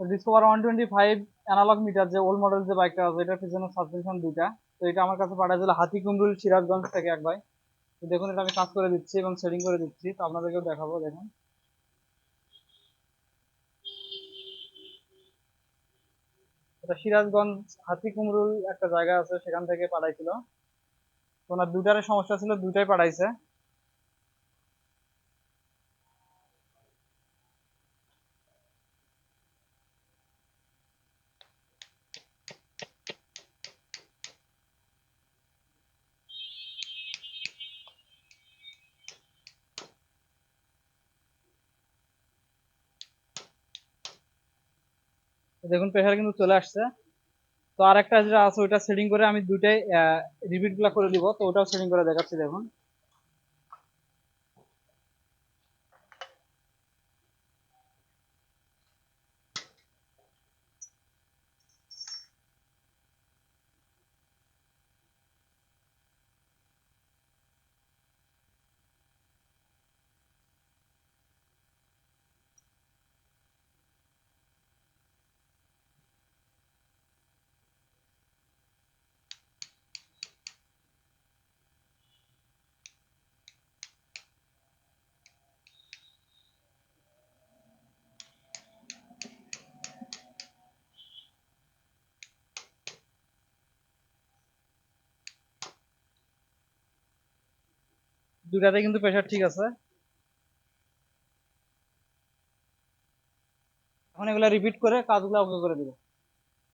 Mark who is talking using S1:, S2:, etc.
S1: Discover one twenty five analog meter যে old model যে বাইকটা আছে, এটার পিছনে সাসপেনশন দুইটা। তো এটা আমার কাছে পাঠাইছিল হাতি কুমরুল সিরাজগঞ্জ থেকে এক ভাই। দেখুন, এটা আমি কাজ করে দিচ্ছি এবং সেটিং করে দিচ্ছি। তো আপনাদেরকেও দেখাবো, দেখুন। এটা সিরাজগঞ্জ হাতি কুমরুল একটা জায়গা আছে, সেখান থেকে পাঠাইছিল। ওনার দুইটারে সমস্যা ছিল, দুইটাই পাঠাইছে। দেখুন প্রেশার কিন্তু চলে আসছে। তো আরেকটা যেটা আছে, ওইটা সেটিং করে আমি দুইটাই রিপিটগুলা করে দিব তো ওটাও সেটিং করে দেখাচ্ছি, দেখুন। দুটাতে কিন্তু প্রেশার ঠিক আছে। এখন এগুলা রিপিট করে কাজগুলো ওকে করে দিব।